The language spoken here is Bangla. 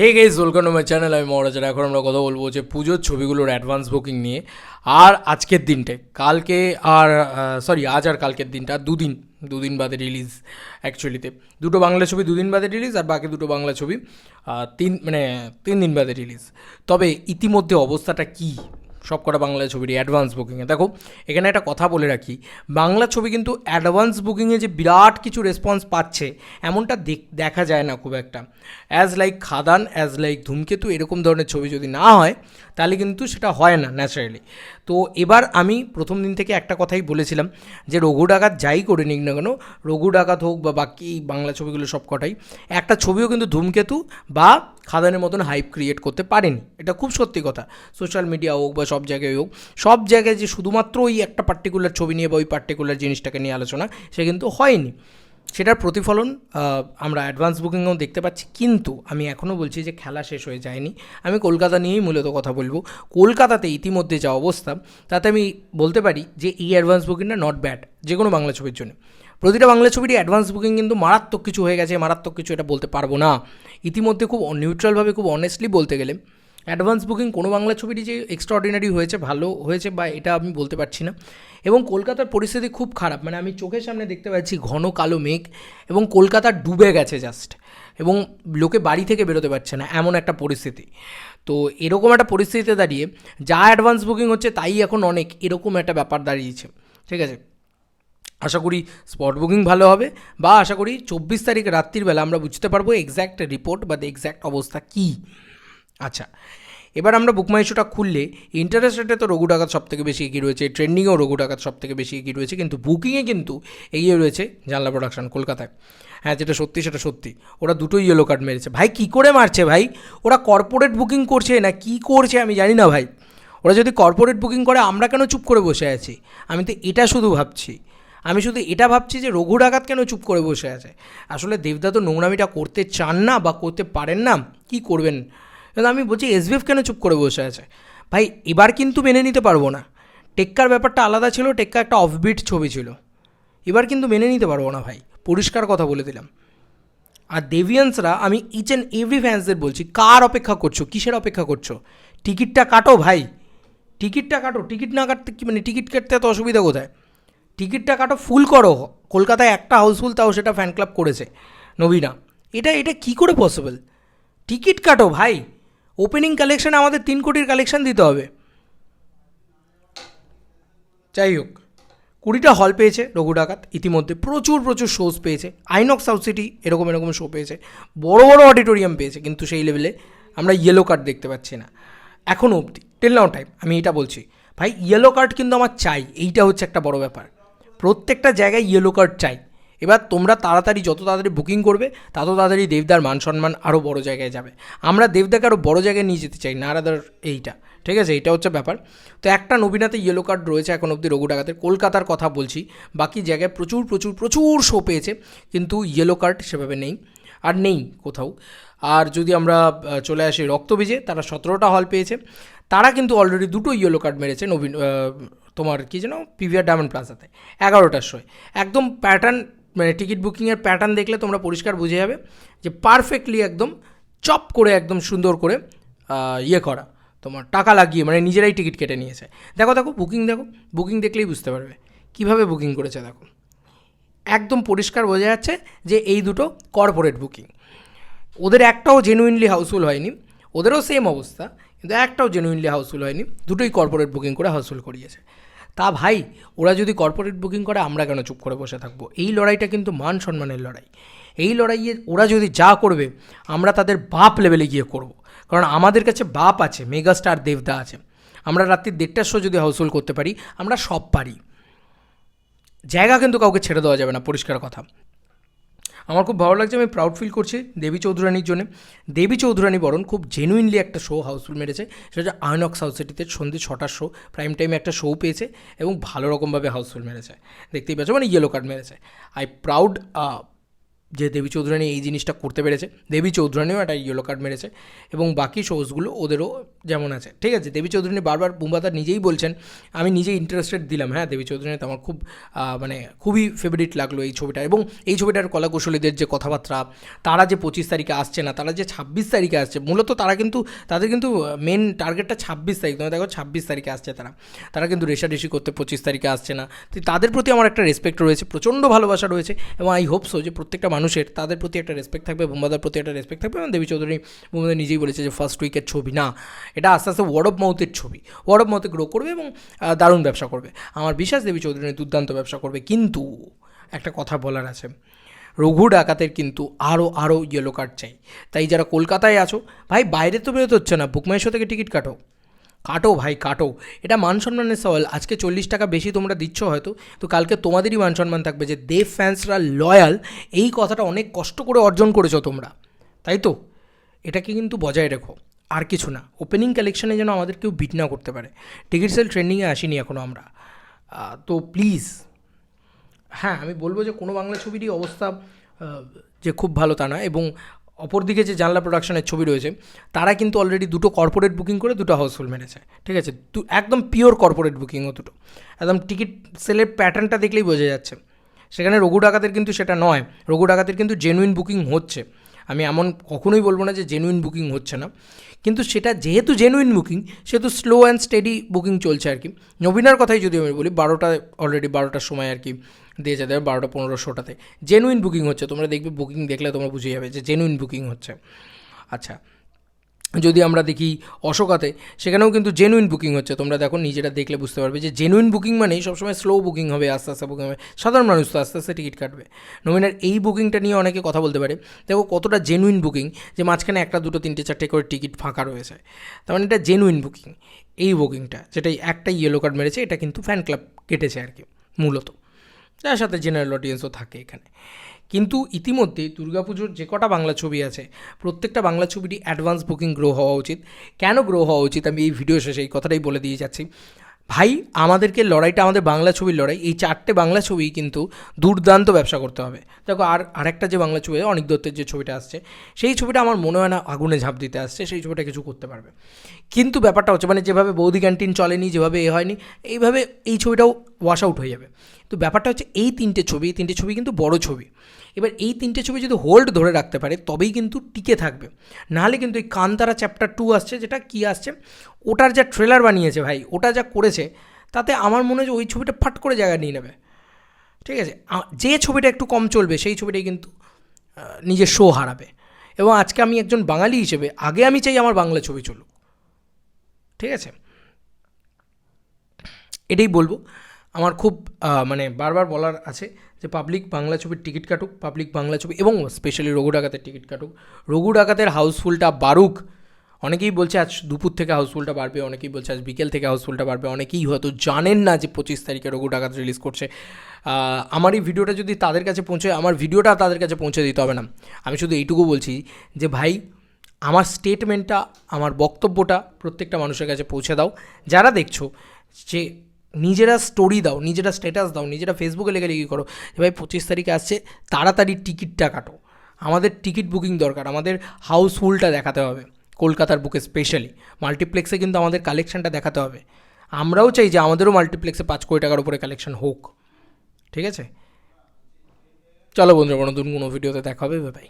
Hey guys welcome to my channel আমি মহারাজার এখন আমরা কথা বলব যে পুজোর ছবিগুলোর অ্যাডভান্স বুকিং নিয়ে। আর আজকের দিনটে, কালকে আর সরি আজ আর কালকের দিনটা, দুদিন দুদিন বাদে রিলিজ অ্যাকচুয়ালিতে দুটো বাংলা ছবি, দুদিন বাদে রিলিজ আর বাকি দুটো বাংলা ছবি তিন মানে তিন দিন বাদে রিলিজ তবে ইতিমধ্যে অবস্থাটা কী? সব কটা বাংলা ছবির অ্যাডভান্স বুকিংয়ে দেখো, এখানে একটা কথা বলে রাখি, বাংলা ছবি কিন্তু অ্যাডভান্স বুকিংয়ে যে বিরাট কিছু রেসপন্স পাচ্ছে, এমনটা দেখ- দেখা যায় না খুব একটা। অ্যাজ লাইক খাদান অ্যাজ লাইক ধূমকেতু, এরকম ধরনের ছবি যদি না হয়, তাহলে কিন্তু সেটা হয় না ন্যাচারালি তো এবার আমি প্রথম দিন থেকে একটা কথাই বলেছিলাম, যে রঘু ডাকাত যাই করে নিক না কেন, রঘু ডাকাত হোক বা বাকি বাংলা ছবিগুলো সব কটাই একটা ছবিও কিন্তু ধূমকেতু বা খাদানের মতন হাইপ ক্রিয়েট করতে পারেনি। এটা খুব সত্যি কথা। সোশ্যাল মিডিয়া হোক বা সব জায়গায় হোক, সব জায়গায় যে শুধুমাত্র ওই একটা পার্টিকুলার ছবি নিয়ে বা ওই পার্টিকুলার জিনিসটাকে নিয়ে আলোচনা, সে কিন্তু হয়নি। সেটার প্রতিফলন আমরা অ্যাডভান্স বুকিংয়েও দেখতে পাচ্ছি, কিন্তু আমি এখনও বলছি যে খেলা শেষ হয়ে যায়নি। আমি কলকাতা নিয়েই মূলত কথা বলব। কলকাতাতে ইতিমধ্যে যা অবস্থা, তাতে আমি বলতে পারি যে এই অ্যাডভান্স বুকিংটা নট ব্যাড যে কোনো বাংলা ছবির জন্য। প্রতিটা বাংলা ছবিরই অ্যাডভান্স বুকিং কিন্তু মারাত্মক কিছু হয়ে গেছে, মারাত্মক কিছু এটা বলতে পারব না। ইতিমধ্যে খুব নিউট্রালভাবে খুব অনেস্টলি বলতে গেলে অ্যাডভান্স বুকিং কোনো বাংলা ছবিটি যে এক্সট্রাঅর্ডিনারি হয়েছে, ভালো হয়েছে বা এটা আমি বলতে পারছি না। এবং কলকাতার পরিস্থিতি খুব খারাপ। মানে আমি চোখের সামনে দেখতে পাচ্ছি ঘন কালো মেঘ এবং কলকাতা ডুবে গেছে জাস্ট এবং লোকে বাড়ি থেকে বেরোতে পারছে না, এমন একটা পরিস্থিতি। তো এরকম একটা পরিস্থিতিতে দাঁড়িয়ে যা অ্যাডভান্স বুকিং হচ্ছে তাই এখন অনেক, এরকম একটা ব্যাপার দাঁড়িয়েছে। ঠিক আছে? আশা করি স্পট বুকিং ভালো হবে বা আশা করি চব্বিশ তারিখ রাত্রিবেলা আমরা বুঝতে পারব এক্স্যাক্ট রিপোর্ট বা এক্স্যাক্ট অবস্থা কী। আচ্ছা এবার আমরা বুকমাই শোটা খুললে ইন্টারেস্ট রেটে তো রঘু ডাকাত সব থেকে বেশি এগিয়ে রয়েছে ট্রেন্ডিংয়েও রঘু ডাকাত সব থেকে বেশি এগিয়ে রয়েছে, কিন্তু বুকিংয়ে কিন্তু এগিয়ে রয়েছে জানলা প্রোডাকশন কলকাতায়। হ্যাঁ যেটা সত্যি, সেটা সত্যি। ওরা দুটোই ইয়েলো কার্ড মেরেছে। ভাই, কী করে মারছে ভাই? ওরা কর্পোরেট বুকিং করছে না কী করছে আমি জানি না ভাই। ওরা যদি কর্পোরেট বুকিং করে, আমরা কেন চুপ করে বসে আছি? আমি তো এটা শুধু ভাবছি। আমি শুধু এটা ভাবছি যে রঘু ডাকাত কেন চুপ করে বসে আছে? আসলে দেবদা তো নোংরামিটা করতে চান না বা করতে পারেন না, কি করবেন? কিন্তু আমি বলছি এসবিএফ কেন চুপ করে বসে আছে? ভাই, এবার কিন্তু মেনে নিতে পারব না। টেক্কার ব্যাপারটা আলাদা ছিল, টেক্কা একটা অফবিট ছবি ছিল। এবার কিন্তু মেনে নিতে পারব না ভাই, পরিষ্কার কথা বলে দিলাম। আর দেভিয়ান্সরা আমি ইচ অ্যান্ড এভরি ফ্যান্সদের বলছি, কার অপেক্ষা করছ? কিসের অপেক্ষা করছ? টিকিটটা কাটো ভাই। টিকিটটা কাটো, টিকিট না কাটতে কি মানে টিকিট কাটতে এত অসুবিধা কোথায়? টিকিটটা কাটো ফুল করো। কলকাতায় একটা হাউসফুল তাও সেটা ফ্যান ক্লাব করেছে, নবীনা। এটা এটা কি করে পসিবল টিকিট কাটো ভাই। ওপেনিং কালেকশানে আমাদের তিন কোটির কালেকশান দিতে হবে। যাই হোক, কুড়িটা হল পেয়েছে রঘু ডাকাত, ইতিমধ্যে প্রচুর প্রচুর শোজ পেয়েছে। আইনক্স সাউথ সিটি এরকম এরকম শো পেয়েছে। বড় বড় অডিটোরিয়াম পেয়েছে, কিন্তু সেই লেভেলে আমরা ইয়েলো কার্ড দেখতে পাচ্ছি না। এখনও অবধি টেল নাও টাইম আমি এটা বলছি, ভাই ইয়েলো কার্ড কিন্তু আমার চাই, এইটা হচ্ছে একটা বড় ব্যাপার। প্রত্যেকটা জায়গায় ইয়েলো কার্ড চাই। এবার তোমরা তাড়াতাড়ি যত তাড়াতাড়ি বুকিং করবে, তত তাড়াতাড়ি দেবদার মান সম্মান আরও বড় জায়গায় যাবে। আমরা দেবদাকে আরও বড় জায়গায় নিয়ে যেতে চাই না আদার এইটা, ঠিক আছে? এইটা হচ্ছে ব্যাপার। তো একটা নবীনাতে ইয়েলো কার্ড রয়েছে এখন অবধি রঘু ডাকাতের কলকাতার কথা বলছি। বাকি জায়গায় প্রচুর প্রচুর প্রচুর শো পেয়েছে, কিন্তু ইয়েলো কার্ড সেভাবে নেই। আর নেই কোথাও। আর যদি আমরা চলে আসি রক্তবীজে, তারা সতেরোটা হল পেয়েছে। তারা কিন্তু অলরেডি দুটো ইয়েলো কার্ড মেরেছে নবীন তোমার কী যেন পিভিআর ডায়মন্ড প্লাজাতে এগারোটার শোয় একদম প্যাটার্ন মানে টিকিট বুকিংয়ের প্যাটার্ন দেখলে তোমরা পরিষ্কার বুঝে যাবে যে পারফেক্টলি একদম চপ করে, একদম সুন্দর করে ইয়ে করা, তোমার টাকা লাগিয়ে মানে নিজেরাই টিকিট কেটে নিয়েছে। দেখো দেখো, বুকিং দেখো, বুকিং দেখলেই বুঝতে পারবে। কীভাবে বুকিং করেছে দেখো। একদম পরিষ্কার বোঝা যাচ্ছে যে এই দুটো কর্পোরেট বুকিং ওদের একটাও জেনুইনলি হাউসফুল হয়নি। ওদেরও সেম অবস্থা। কিন্তু একটাও জেনুইনলি হাউসফুল হয়নি, দুটোই কর্পোরেট বুকিং করে হাউসফুল করিয়েছে। তা ভাই, ওরা যদি কর্পোরেট বুকিং করে, আমরা কেন চুপ করে বসে থাকব? এই লড়াইটা কিন্তু মান সম্মানের লড়াই। এই লড়াইয়ে ওরা যদি যা করবে, আমরা তাদের বাপ লেভেলে গিয়ে করব। কারণ আমাদের কাছে বাপ আছে মেগাস্টার দেবদা আছে। আমরা রাত্রি দেড়টার শো যদি হাউসফুল করতে পারি, আমরা সব পারি। জায়গা কিন্তু কাউকে ছেড়ে দেওয়া যাবে না, পরিষ্কার কথা। আমার খুব ভালো লাগছে, আমি প্রাউড ফিল করছি দেবী চৌধুরানীর জন্য। দেবী চৌধুরানী বরণ খুব জেনুইনলি একটা শো হাউসফুল মেরেছে, সেটা হচ্ছে আয়নক্স হাউস সিটিতে সন্ধ্যে ছটার শো প্রাইম টাইমে একটা শো পেয়েছে এবং ভালো রকমভাবে হাউসফুল মেরেছে। দেখতেই পাচ্ছ মানে ইয়েলো কার্ড মেরেছে। আই প্রাউড যে দেবী চৌধুরানী এই জিনিসটা করতে পেরেছে, দেবী চৌধুরানীও একটা ইয়েলো কার্ড মেরেছে এবং বাকি শোজগুলো ওদেরও যেমন আছে। ঠিক আছে, দেবী চৌধুরানী বারবার বুম্বাদার নিজেই বলছেন, আমি নিজেই ইন্টারেস্টেড দিলাম। হ্যাঁ দেবী চৌধুরানীতে আমার খুব মানে খুবই ফেভারিট লাগল এই ছবিটা এবং এই ছবিটার কলাকুশলীদের যে কথাবার্তা, তারা যে পঁচিশ তারিখে আসছে না, তারা যে ছাব্বিশ তারিখে আসছে, মূলত তারা কিন্তু, তাদের কিন্তু মেন টার্গেটটা ছাব্বিশ তারিখ, তোমরা দেখো ছাব্বিশ তারিখে আসছে তারা। তারা কিন্তু রেশারেশি করতে পঁচিশ তারিখে আসছে না। তাদের প্রতি আমার একটা রেসপেক্ট রয়েছে, প্রচণ্ড ভালোবাসা রয়েছে এবং আই হোপ সো যে প্রত্যেকটা মানুষের, তাদের প্রতি একটা রেসপেক্ট থাকবে বোম্বাদার প্রতি একটা রেসপেক্ট থাকবে। এবং দেবী চৌধুরী বোম্বাদা নিজেই বলেছে যে ফার্স্ট উইকের ছবি না, এটা আস্তে আস্তে ওয়ার্ড অফ মাউথের ছবি। ওয়ার্ড অফ মাউথে গ্রো করবে এবং দারুণ ব্যবসা করবে। আমার বিশ্বাস দেবী চৌধুরী দুর্দান্ত ব্যবসা করবে। কিন্তু, একটা কথা বলার আছে। রঘু ডাকাতের কিন্তু আরও আরও ইয়েলো কার্ড চাই। তাই যারা কলকাতায় আছো, ভাই বাইরে তো বেরোতে হচ্ছে না। বুকমাইশো থেকে টিকিট কাটো। কাটো ভাই, কাটো। এটা মান সম্মানের সওয়াল। আজকে চল্লিশ টাকা বেশি তোমরা দিচ্ছ হয়তো। তো কালকে তোমাদেরই মান সম্মান থাকবে যে দেব ফ্যান্সরা লয়াল এই কথাটা অনেক কষ্ট করে অর্জন করেছ তোমরা। তাই তো? এটাকে কিন্তু বজায় রেখো। আর কিছু না। ওপেনিং কালেকশানে যেন আমাদের কেউ বিট না করতে পারে। টিকিট সেল ট্রেন্ডিংয়ে আসিনি এখনও আমরা। তো প্লিজ হ্যাঁ আমি বলব যে কোনো বাংলা ছবিরই অবস্থা যে খুব ভালো তা না এবং অপরদিকে যে জানলা প্রোডাকশনের ছবি রয়েছে, তারা কিন্তু অলরেডি দুটো কর্পোরেট বুকিং করে দুটো হাউসফুল মেনেছে, ঠিক আছে? দু একদম পিওর কর্পোরেট বুকিংও দুটো। একদম টিকিট সেলের প্যাটার্নটা দেখলেই বোঝা যাচ্ছে। সেখানে রঘু ডাকাতের কিন্তু সেটা নয়, রঘু ডাকাতের কিন্তু জেনুইন বুকিং হচ্ছে। আমি এমন কখনোই বলব না যে জেনুইন বুকিং হচ্ছে না। কিন্তু সেটা যেহেতু জেনুইন বুকিং সেহেতু স্লো অ্যান্ড স্টেডি বুকিং চলছে আর কি। নবীনার কথাই যদি আমি বলি, বারোটা অলরেডি বারোটার সময় আর কি দিয়ে যেতে হবে, বারোটা পনেরোশোটাতে। জেনুইন বুকিং হচ্ছে, তোমরা দেখবে বুকিং দেখলে তোমরা বুঝে যাবে যে জেনুইন বুকিং হচ্ছে। আচ্ছা যদি আমরা দেখি অশোকাতে, সেখানেও কিন্তু জেনুইন বুকিং হচ্ছে। তোমরা দেখো, নিজেরা দেখলে বুঝতে পারবে যে জেনুইন বুকিং মানেই সবসময় স্লো বুকিং হবে, আস্তে আস্তে বুকিং হবে। সাধারণ মানুষ তো আস্তে আস্তে টিকিট কাটবে। নমিনার এই বুকিংটা নিয়ে অনেকে কথা বলতে পারে। দেখো, কতটা জেনুইন বুকিং যে মাঝখানে একটা, দুটো, তিনটে, চারটে করে টিকিট ফাঁকা রয়েছে। তার মানে এটা জেনুইন বুকিং এই বুকিংটা যেটা একটা ইয়েলো কার্ড মেরেছে, এটা কিন্তু ফ্যান ক্লাব কেটেছে আর কি, মূলত। যার সাথে জেনারেল অডিয়েন্সও থাকে এখানে। কিন্তু ইতিমধ্যে দুর্গাপুজোর যে কটা বাংলা ছবি আছে, প্রত্যেকটা বাংলা ছবিটি অ্যাডভান্স বুকিং গ্রো হওয়া উচিত। কেন গ্রো হওয়া উচিত? আমি এই ভিডিও শেষে এই কথাটাই বলে দিয়ে যাচ্ছি। ভাই, আমাদেরকে লড়াইটা, আমাদের বাংলা ছবির লড়াই, এই চারটে বাংলা ছবি কিন্তু দুর্দান্ত ব্যবসা করতে হবে। দেখো, আর আরেকটা যে বাংলা ছবি অনিক দত্তের যে ছবিটা আসছে, সেই ছবিটা আমার মনে হয় না আগুনে ঝাঁপ দিতে আসছে, সেই ছবিটা কিছু করতে পারবে। কিন্তু ব্যাপারটা হচ্ছে মানে যেভাবে বৌদি ক্যান্টিন চলেনি, যেভাবে এ হয়নি, এইভাবে এই ছবিটাও ওয়াশ আউট হয়ে যাবে। তো ব্যাপারটা হচ্ছে, এই তিনটে ছবি, এই তিনটে ছবি কিন্তু বড় ছবি। এবার এই তিনটে ছবি যদি হোল্ড ধরে রাখতে পারে, তবেই কিন্তু টিকে থাকবে। নাহলে কিন্তু এই কান্তারা চ্যাপ্টার টু আসছে, যেটা কি আসছে? ওটার যা ট্রেলার বানিয়েছে ভাই, ওটা যা করেছে, তাতে আমার মনে হয় ওই ছবিটা ফাট করে জায়গা নিয়ে নেবে। ঠিক আছে? যে ছবিটা একটু কম চলবে, সেই ছবিটাই কিন্তু নিজের শো হারাবে। এবং আজকে আমি একজন বাঙালি হিসেবে, আগে আমি চাই আমার বাংলা ছবি চলুক। ঠিক আছে? এটাই বলব। আমার খুব মানে বারবার বলার আছে যে পাবলিক বাংলা ছবির টিকিট কাটুক পাবলিক বাংলা ছবি এবং স্পেশালি রঘু ডাকাতের টিকিট কাটুক। রঘু ডাকাতের হাউসফুলটা বাড়ুক অনেকেই বলছে আজ দুপুর থেকে হাউসফুলটা বাড়বে, অনেকেই বলছে আজ বিকেল থেকে হাউসফুলটা বাড়বে, অনেকেই হয়তো জানেন না যে পঁচিশ তারিখে রঘু ডাকাত রিলিজ করছে। আমার এই ভিডিওটা যদি তাদের কাছে পৌঁছে, আমার ভিডিওটা তাদের কাছে পৌঁছে দিতে হবে না। আমি শুধু এইটুকু বলছি যে ভাই, আমার স্টেটমেন্টটা আমার বক্তব্যটা প্রত্যেকটা মানুষের কাছে পৌঁছে দাও। যারা দেখছ যে নিজেরা স্টোরি দাও, নিজেরা স্ট্যাটাস দাও, নিজেরা ফেসবুকে লেখালেখি করো ভাই পঁচিশ তারিখে আসছে, তাড়াতাড়ি টিকিটটা কাটো। আমাদের টিকিট বুকিং দরকার, আমাদের হাউসফুলটা দেখাতে হবে, কলকাতার বুকে স্পেশালি মাল্টিপ্লেক্সে কিন্তু আমাদের কালেকশানটা দেখাতে হবে। আমরাও চাই যে আমাদেরও মাল্টিপ্লেক্সে পাঁচ কোটি টাকার উপরে কালেকশন হোক। ঠিক আছে? চলো বন্ধুরা, কোনো নতুন কোনো ভিডিওতে দেখা হবে ভাই